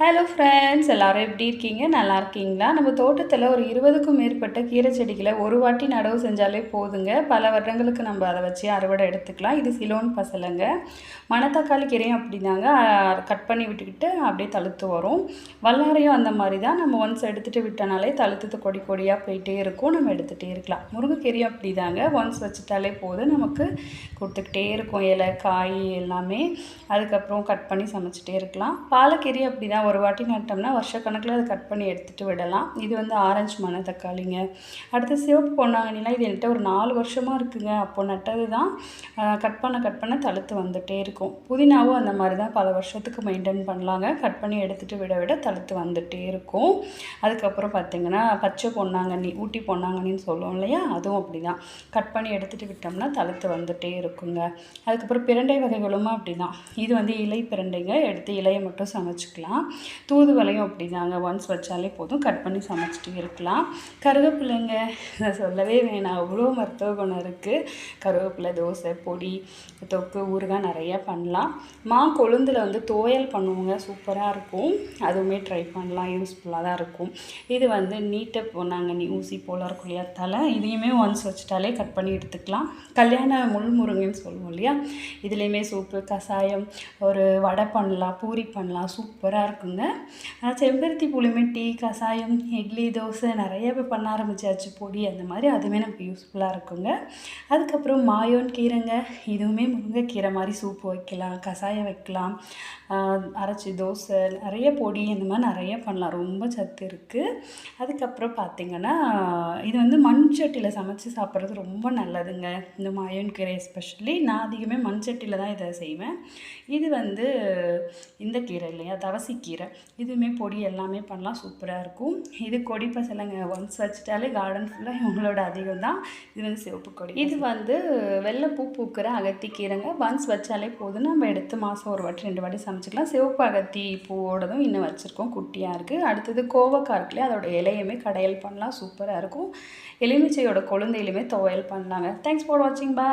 Hello friends எல்லாரும் எப்படி இருக்கீங்க? நல்லா இருக்கீங்களா? நம்ம தோட்டத்தில் ஒரு இருபதுக்கும் மேற்பட்ட கீரை செடிகளை ஒரு வாட்டி நடவு செஞ்சாலே போதுங்க. பல வருடங்களுக்கு நம்ம அதை வச்சு அறுவடை எடுத்துக்கலாம். இது சிலோன் பசலைங்க. மணத்தக்காளி கீரையும் அப்படிதாங்க. கட் பண்ணி விட்டுக்கிட்டு அப்படியே தழுத்து வரும். வல்லாரையும் அந்த மாதிரி தான் நம்ம ஒன்ஸ் எடுத்துகிட்டு விட்டனாலே தழுத்து கொடி கொடியாக போயிட்டே இருக்கும். நம்ம எடுத்துகிட்டே இருக்கலாம். முருங்கைக்கீரையும் அப்படி தாங்க ஒன்ஸ் வச்சுட்டாலே போதும். நமக்கு கொடுத்துக்கிட்டே இருக்கும். இலை காய் எல்லாமே. அதுக்கப்புறம் கட் பண்ணி சமைச்சிட்டே இருக்கலாம். பாலக்கீரையும் அப்படி தான் ஒரு வாட்டி நட்டோம்னா வருஷக்கணக்கில் அதை கட் பண்ணி எடுத்துகிட்டு விடலாம். இது வந்து ஆரஞ்சு மன தக்காளிங்க. அடுத்து சிவப்பு பொன்னாங்கண்ணிலாம் இது என்கிட்ட ஒரு நாலு வருஷமாக இருக்குங்க. அப்போ நட்டது தான் கட் பண்ண கட் பண்ண தழுத்து வந்துகிட்டே இருக்கும். புதினாவும் அந்த மாதிரி தான் பல வருஷத்துக்கு மெயின்டைன் பண்ணலாங்க. கட் பண்ணி எடுத்துகிட்டு விட விட தழுத்து வந்துகிட்டே இருக்கும். அதுக்கப்புறம் பார்த்திங்கன்னா பச்சை பொன்னாங்கண்ணி ஊட்டி பொன்னாங்கண்ணின்னு சொல்லுவோம் இல்லையா? அதுவும் அப்படி தான் கட் பண்ணி எடுத்துகிட்டு விட்டோம்னா தழுத்து வந்துகிட்டே இருக்குங்க. அதுக்கப்புறம் பிரண்டை வகைகளும் அப்படி தான் இது வந்து இலை பிரண்டைங்க. எடுத்து இலையை மட்டும் சமைச்சிக்கலாம். தூதுவலையும் அப்படி தாங்க ஒன்ஸ் வச்சாலே போதும். கட் பண்ணி சமைச்சிட்டு இருக்கலாம். கருவேப்பிலைங்க. சொல்லவே வேணாம். அவ்வளோ மருத்துவ குணம் இருக்குது கருவேப்பிலை தோசை பொடி தொக்கு ஊறுகாய் நிறையா பண்ணலாம். மா கொழுந்தில் வந்து துவையல் பண்ணுவோங்க. சூப்பராக இருக்கும். அதுவுமே ட்ரை பண்ணலாம். யூஸ்ஃபுல்லாக தான் இருக்கும். இது வந்து நீட்டை போனாங்க. நீ ஊசி போல இருக்கும் இல்லையா? தலை. இதையுமே ஒன்ஸ் வச்சுட்டாலே கட் பண்ணி எடுத்துக்கலாம். கல்யாண முள்முருங்கன்னு சொல்லுவோம் இல்லையா? இதுலேயுமே சூப்பு கஷாயம் ஒரு வடை பண்ணலாம் பூரி பண்ணலாம். சூப்பராக இருக்குங்க. செம்பருத்தி புளிமே டீ கஷாயம் இட்லி தோசை நிறையவே பண்ண ஆரம்பிச்சாச்சு. பொடி அந்த மாதிரி அதுவுமே நமக்கு யூஸ்ஃபுல்லாக இருக்குங்க. அதுக்கப்புறம் மாயோன் கீரைங்க இதுவுமே முருங்கைக்கீரை மாதிரி சூப்பு வைக்கலாம் கஷாயம் வைக்கலாம். அரைச்சி தோசை நிறைய பொடி இந்த மாதிரி நிறைய பண்ணலாம். ரொம்ப சத்து இருக்குது அதுக்கப்புறம் பார்த்திங்கன்னா இது வந்து மண் சட்டியில் சமைச்சு சாப்பிட்றது ரொம்ப நல்லதுங்க. இந்த மாயோன் கீரை எஸ்பெஷலி நான் அதிகமே மண் சட்டியில் தான் இதை செய்வேன். இது வந்து இந்த கீரை இல்லையா தவசிக்கீரை. இதுவுமே பொடி எல்லாமே பண்ணலாம். சூப்பராக இருக்கும். இது கொடி பசலைங்க ஒன்ஸ் வச்சுட்டாலே கார்டன் ஃபுல்லாக இவங்களோட அதிகம் தான். இது வந்து சிவப்பு கொடி இது வந்து வெள்ளைப்பூ பூக்கிற அகத்தி கீரைங்க ஒன்ஸ் வச்சாலே போதும். நம்ம எடுத்து மாதம் ஒரு வாட்டி ரெண்டு வாட்டி சமைச்சிக்கலாம். சிவப்பு அகத்தி பூவோடதும் இன்னும் வச்சுருக்கோம். குட்டியாக இருக்குது அடுத்தது கோவக்காய் இருக்குல்லையே அதோட இலையுமே கடையல் பண்ணலாம். சூப்பராக இருக்கும். எலுமிச்சையோட கொழுந்தையிலுமே துவையல் பண்ணலாங்க. தேங்க்ஸ் ஃபார் வாட்சிங் பாய்